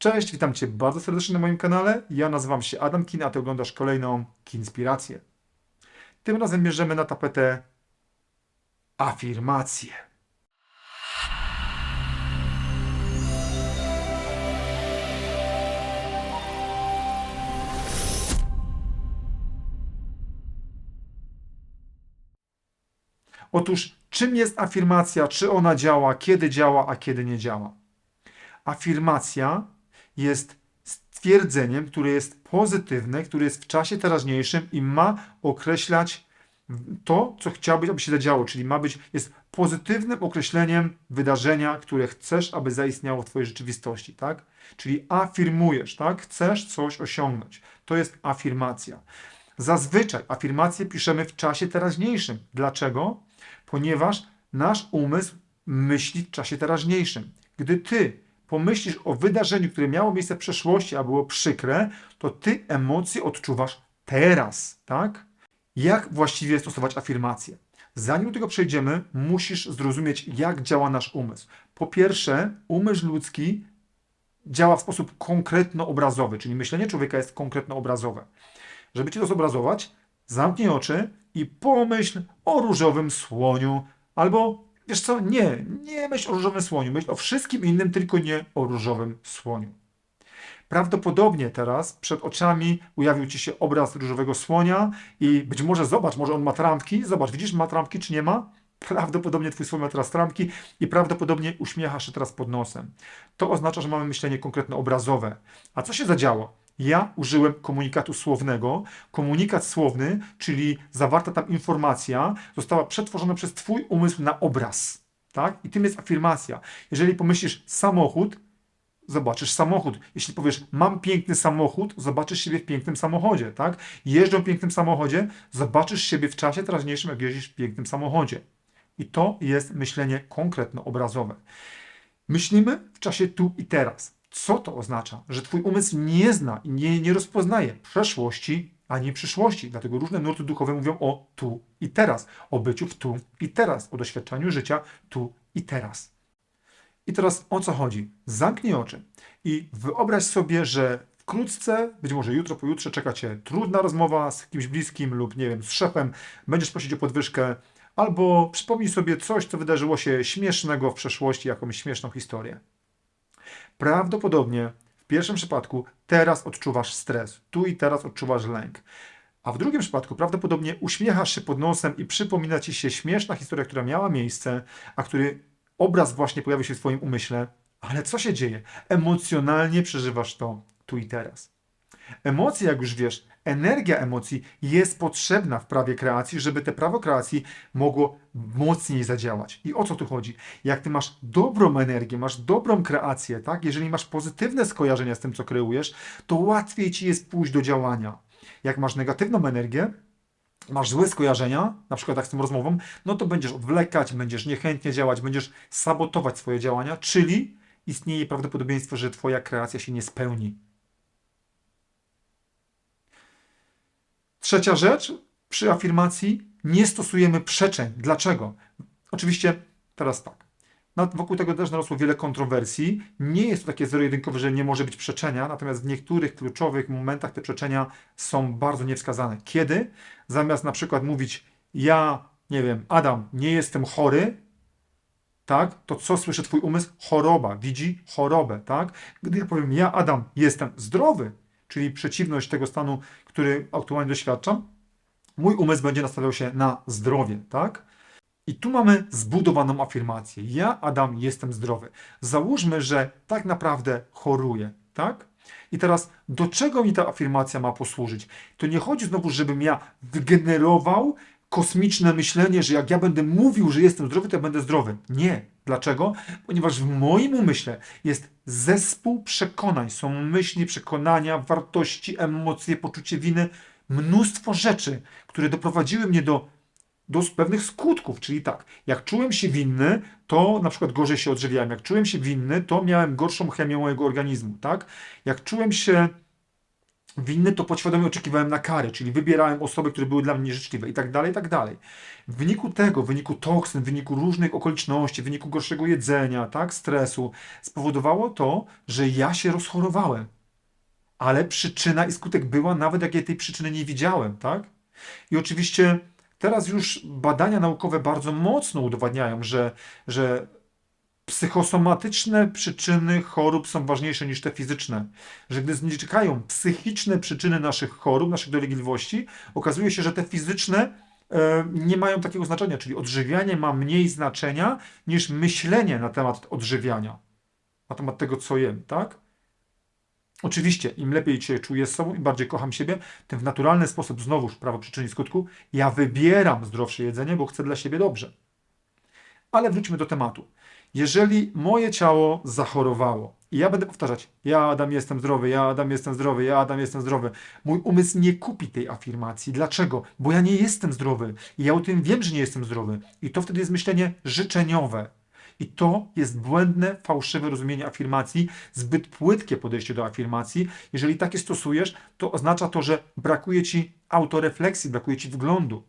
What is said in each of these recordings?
Cześć, witam Cię bardzo serdecznie na moim kanale. Ja nazywam się Adam Kin, a Ty oglądasz kolejną Kinspirację. Tym razem bierzemy na tapetę afirmacje. Otóż, czym jest afirmacja, czy ona działa, kiedy działa, a kiedy nie działa? Afirmacja jest stwierdzeniem, które jest pozytywne, które jest w czasie teraźniejszym i ma określać to, co chciałbyś, aby się zadziało, czyli ma być, jest pozytywnym określeniem wydarzenia, które chcesz, aby zaistniało w Twojej rzeczywistości, tak? Czyli afirmujesz, tak? Chcesz coś osiągnąć. To jest afirmacja. Zazwyczaj afirmacje piszemy w czasie teraźniejszym. Dlaczego? Ponieważ nasz umysł myśli w czasie teraźniejszym. Gdy ty pomyślisz o wydarzeniu, które miało miejsce w przeszłości, a było przykre, to ty emocje odczuwasz teraz, tak? Jak właściwie stosować afirmacje? Zanim do tego przejdziemy, musisz zrozumieć, jak działa nasz umysł. Po pierwsze, umysł ludzki działa w sposób konkretno-obrazowy, czyli myślenie człowieka jest konkretno-obrazowe. Żeby ci to zobrazować, zamknij oczy i pomyśl o różowym słoniu. Albo, wiesz co, nie, nie myśl o różowym słoniu, myśl o wszystkim innym, tylko nie o różowym słoniu. Prawdopodobnie teraz przed oczami ujawił ci się obraz różowego słonia i być może zobacz, może on ma trampki. Zobacz, widzisz, ma trampki czy nie ma? Prawdopodobnie twój słoń ma teraz trampki i prawdopodobnie uśmiechasz się teraz pod nosem. To oznacza, że mamy myślenie konkretne obrazowe. A co się zadziało? Ja użyłem komunikatu słownego. Komunikat słowny, czyli zawarta tam informacja, została przetworzona przez Twój umysł na obraz. Tak? I tym jest afirmacja. Jeżeli pomyślisz samochód, zobaczysz samochód. Jeśli powiesz, mam piękny samochód, zobaczysz siebie w pięknym samochodzie, tak? Jeżdżę w pięknym samochodzie, zobaczysz siebie w czasie teraźniejszym, jak jeździsz w pięknym samochodzie. I to jest myślenie konkretno-obrazowe. Myślimy w czasie tu i teraz. Co to oznacza? Że twój umysł nie zna i nie, nie rozpoznaje przeszłości ani przyszłości. Dlatego różne nurty duchowe mówią o tu i teraz, o byciu w tu i teraz, o doświadczaniu życia tu i teraz. I teraz o co chodzi? Zamknij oczy i wyobraź sobie, że wkrótce, być może jutro, pojutrze czeka cię trudna rozmowa z kimś bliskim lub nie wiem, z szefem, będziesz prosić o podwyżkę, albo przypomnij sobie coś, co wydarzyło się śmiesznego w przeszłości, jakąś śmieszną historię. Prawdopodobnie w pierwszym przypadku teraz odczuwasz stres, tu i teraz odczuwasz lęk. A w drugim przypadku prawdopodobnie uśmiechasz się pod nosem i przypomina ci się śmieszna historia, która miała miejsce, a który obraz właśnie pojawił się w Twoim umyśle. Ale co się dzieje? Emocjonalnie przeżywasz to tu i teraz. Emocje, jak już wiesz, energia emocji jest potrzebna w prawie kreacji, żeby te prawo kreacji mogło mocniej zadziałać. I o co tu chodzi? Jak ty masz dobrą energię, masz dobrą kreację, tak? Jeżeli masz pozytywne skojarzenia z tym, co kreujesz, to łatwiej ci jest pójść do działania. Jak masz negatywną energię, masz złe skojarzenia, na przykład tak z tą rozmową, no to będziesz odwlekać, będziesz niechętnie działać, będziesz sabotować swoje działania, czyli istnieje prawdopodobieństwo, że twoja kreacja się nie spełni. Trzecia rzecz, przy afirmacji nie stosujemy przeczeń. Dlaczego? Oczywiście teraz tak. Wokół tego też narosło wiele kontrowersji. Nie jest to takie zero-jedynkowe, że nie może być przeczenia, natomiast w niektórych kluczowych momentach te przeczenia są bardzo niewskazane. Kiedy? Zamiast na przykład mówić, ja, nie wiem, Adam, nie jestem chory, tak, to co słyszy Twój umysł? Choroba, widzi chorobę, tak? Gdy ja powiem, ja, Adam, jestem zdrowy, czyli przeciwność tego stanu, który aktualnie doświadczam, mój umysł będzie nastawiał się na zdrowie, tak? I tu mamy zbudowaną afirmację. Ja, Adam, jestem zdrowy. Załóżmy, że tak naprawdę choruję, tak? I teraz, do czego mi ta afirmacja ma posłużyć? To nie chodzi znowu, żebym ja wygenerował kosmiczne myślenie, że jak ja będę mówił, że jestem zdrowy, to ja będę zdrowy. Nie. Dlaczego? Ponieważ w moim umyśle jest zespół przekonań. Są myśli, przekonania, wartości, emocje, poczucie winy, mnóstwo rzeczy, które doprowadziły mnie do, do pewnych skutków. Czyli tak, jak czułem się winny, to na przykład gorzej się odżywiałem. Jak czułem się winny, to miałem gorszą chemię mojego organizmu. Tak? Jak czułem się winny, to podświadomie oczekiwałem na karę, czyli wybierałem osoby, które były dla mnie nieżyczliwe i tak dalej, i tak dalej. W wyniku tego, w wyniku toksyn, w wyniku różnych okoliczności, w wyniku gorszego jedzenia, tak, stresu, spowodowało to, że ja się rozchorowałem. Ale przyczyna i skutek była, nawet jak ja tej przyczyny nie widziałem, tak? I oczywiście teraz już badania naukowe bardzo mocno udowadniają, że, że psychosomatyczne przyczyny chorób są ważniejsze niż te fizyczne. Że gdy znikają psychiczne przyczyny naszych chorób, naszych dolegliwości, okazuje się, że te fizyczne e, nie mają takiego znaczenia, czyli odżywianie ma mniej znaczenia niż myślenie na temat odżywiania, na temat tego, co jem, tak? Oczywiście, im lepiej się czuję z sobą, im bardziej kocham siebie, tym w naturalny sposób, znowuż prawo przyczyny i skutku, ja wybieram zdrowsze jedzenie, bo chcę dla siebie dobrze. Ale wróćmy do tematu. Jeżeli moje ciało zachorowało i ja będę powtarzać, ja Adam jestem zdrowy, ja Adam jestem zdrowy, ja Adam jestem zdrowy, mój umysł nie kupi tej afirmacji. Dlaczego? Bo ja nie jestem zdrowy i ja o tym wiem, że nie jestem zdrowy. I to wtedy jest myślenie życzeniowe. I to jest błędne, fałszywe rozumienie afirmacji, zbyt płytkie podejście do afirmacji. Jeżeli takie stosujesz, to oznacza to, że brakuje ci autorefleksji, brakuje ci wglądu.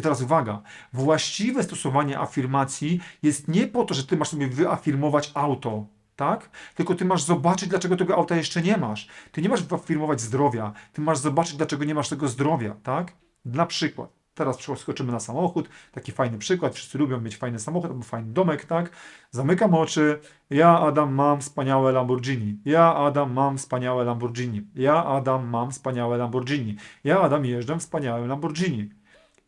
I teraz uwaga, właściwe stosowanie afirmacji jest nie po to, że ty masz sobie wyafirmować auto, tak? Tylko ty masz zobaczyć, dlaczego tego auta jeszcze nie masz. Ty nie masz wyafirmować zdrowia, ty masz zobaczyć, dlaczego nie masz tego zdrowia, tak? Na przykład, teraz przeskoczymy na samochód, taki fajny przykład, wszyscy lubią mieć fajny samochód albo fajny domek, tak? Zamykam oczy, ja Adam mam wspaniałe Lamborghini, ja Adam mam wspaniałe Lamborghini, ja Adam mam wspaniałe Lamborghini, ja Adam jeżdżę wspaniałym Lamborghini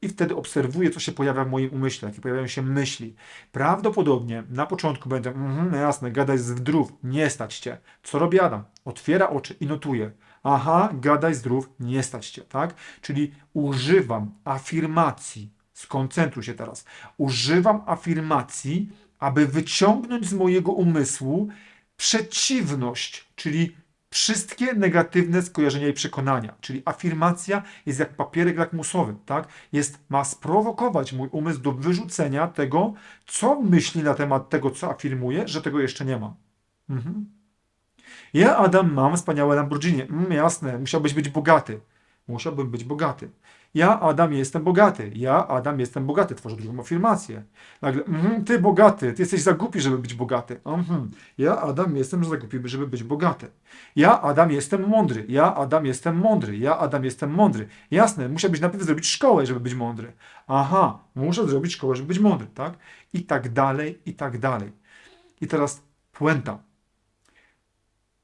i wtedy obserwuję, co się pojawia w moim umyśle, jakie pojawiają się myśli. Prawdopodobnie na początku będę, mhm, jasne, gadaj zdrów, nie stać cię. Co robi Adam? Otwiera oczy i notuje. Aha, gadaj zdrów, nie stać cię, tak? Czyli używam afirmacji, skoncentruj się teraz, używam afirmacji, aby wyciągnąć z mojego umysłu przeciwność, czyli wszystkie negatywne skojarzenia i przekonania. Czyli afirmacja jest jak papierek lakmusowy, tak? Jest, ma sprowokować mój umysł do wyrzucenia tego, co myśli na temat tego, co afirmuje, że tego jeszcze nie ma. Mhm. Ja, Adam, mam wspaniałe Lamborghini. Mm, jasne, musiałbyś być bogaty. Musiałbym być bogaty. Ja, Adam, jestem bogaty. Ja, Adam, jestem bogaty. Tworzę drugą afirmację. Nagle, mm, ty bogaty, ty jesteś za głupi, żeby być bogaty. Mhm. Ja, Adam, jestem za głupi, żeby być bogaty. Ja, Adam, jestem mądry. Ja, Adam, jestem mądry. Ja, Adam, jestem mądry. Jasne, musiałbyś najpierw zrobić szkołę, żeby być mądry. Aha, muszę zrobić szkołę, żeby być mądry, tak? I tak dalej, i tak dalej. I teraz puenta.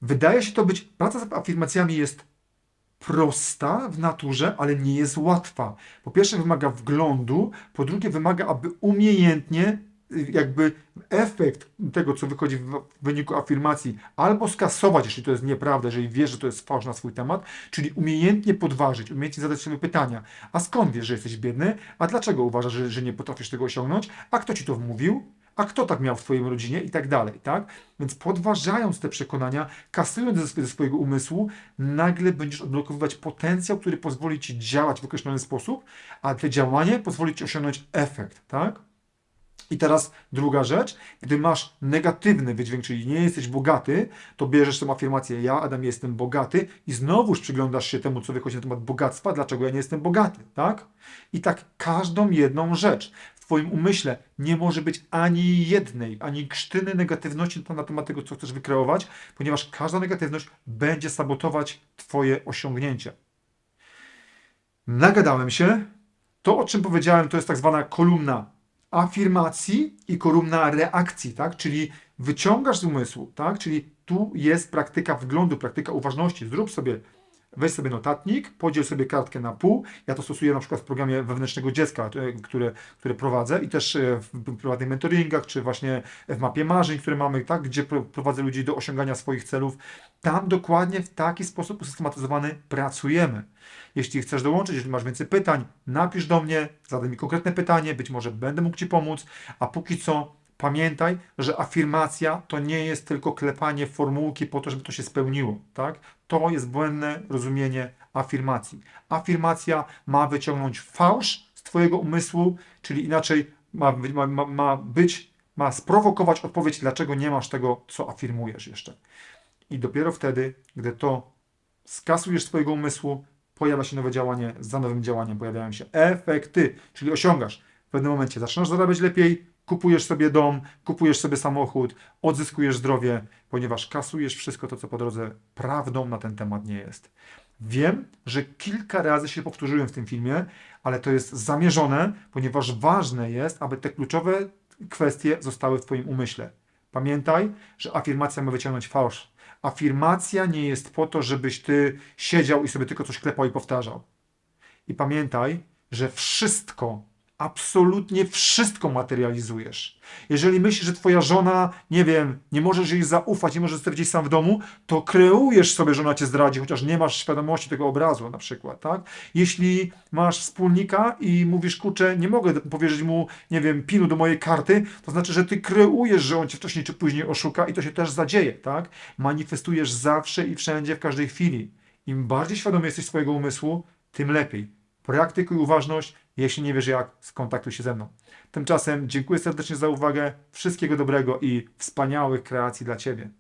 Wydaje się to być, praca z afirmacjami jest prosta w naturze, ale nie jest łatwa. Po pierwsze wymaga wglądu, po drugie wymaga, aby umiejętnie y, jakby efekt tego, co wychodzi w wyniku afirmacji, albo skasować, jeśli to jest nieprawda, jeżeli wiesz, że to jest fałsz na swój temat, czyli umiejętnie podważyć, umiejętnie zadać sobie pytania, a skąd wiesz, że jesteś biedny, a dlaczego uważasz, że, że nie potrafisz tego osiągnąć, a kto ci to wmówił, a kto tak miał w Twojej rodzinie i tak dalej, tak? Więc podważając te przekonania, kasując ze, swojego umysłu, nagle będziesz odblokowywać potencjał, który pozwoli Ci działać w określony sposób, a to działanie pozwoli Ci osiągnąć efekt, tak? I teraz druga rzecz, gdy masz negatywny wydźwięk, czyli nie jesteś bogaty, to bierzesz tę afirmację, ja Adam jestem bogaty i znowuż przyglądasz się temu, co wychodzi na temat bogactwa, dlaczego ja nie jestem bogaty, tak? I tak każdą jedną rzecz. Twoim umyśle nie może być ani jednej, ani krztyny negatywności na temat tego, co chcesz wykreować, ponieważ każda negatywność będzie sabotować Twoje osiągnięcie. Nagadałem się. To, o czym powiedziałem, to jest tak zwana kolumna afirmacji i kolumna reakcji, tak? Czyli wyciągasz z umysłu, tak? Czyli tu jest praktyka wglądu, praktyka uważności. Zrób sobie, weź sobie notatnik, podziel sobie kartkę na pół. Ja to stosuję na przykład w programie wewnętrznego dziecka, e, które, które prowadzę i też e, w prywatnych mentoringach, czy właśnie w mapie marzeń, które mamy, tak? Gdzie prowadzę ludzi do osiągania swoich celów. Tam dokładnie w taki sposób usystematyzowany pracujemy. Jeśli chcesz dołączyć, jeśli masz więcej pytań, napisz do mnie, zadaj mi konkretne pytanie, być może będę mógł Ci pomóc, a póki co pamiętaj, że afirmacja to nie jest tylko klepanie formułki po to, żeby to się spełniło, tak? To jest błędne rozumienie afirmacji. Afirmacja ma wyciągnąć fałsz z Twojego umysłu, czyli inaczej ma, ma, ma być, ma sprowokować odpowiedź, dlaczego nie masz tego, co afirmujesz jeszcze. I dopiero wtedy, gdy to skasujesz swojego umysłu, pojawia się nowe działanie, za nowym działaniem pojawiają się efekty, czyli osiągasz. W pewnym momencie zaczynasz zarabiać lepiej, kupujesz sobie dom, kupujesz sobie samochód, odzyskujesz zdrowie, ponieważ kasujesz wszystko to, co po drodze prawdą na ten temat nie jest. Wiem, że kilka razy się powtórzyłem w tym filmie, ale to jest zamierzone, ponieważ ważne jest, aby te kluczowe kwestie zostały w Twoim umyśle. Pamiętaj, że afirmacja ma wyciągnąć fałsz. Afirmacja nie jest po to, żebyś ty siedział i sobie tylko coś klepał i powtarzał. I pamiętaj, że wszystko, absolutnie wszystko materializujesz. Jeżeli myślisz, że twoja żona, nie wiem, nie możesz jej zaufać, nie możesz zostawić jej sam w domu, to kreujesz sobie, że ona cię zdradzi, chociaż nie masz świadomości tego obrazu na przykład, tak? Jeśli masz wspólnika i mówisz, kurczę, nie mogę powierzyć mu, nie wiem, pinu do mojej karty, to znaczy, że ty kreujesz, że on cię wcześniej czy później oszuka i to się też zadzieje, tak? Manifestujesz zawsze i wszędzie, w każdej chwili. Im bardziej świadomy jesteś swojego umysłu, tym lepiej. Praktykuj uważność. Jeśli nie wiesz jak, skontaktuj się ze mną. Tymczasem dziękuję serdecznie za uwagę. Wszystkiego dobrego i wspaniałych kreacji dla Ciebie.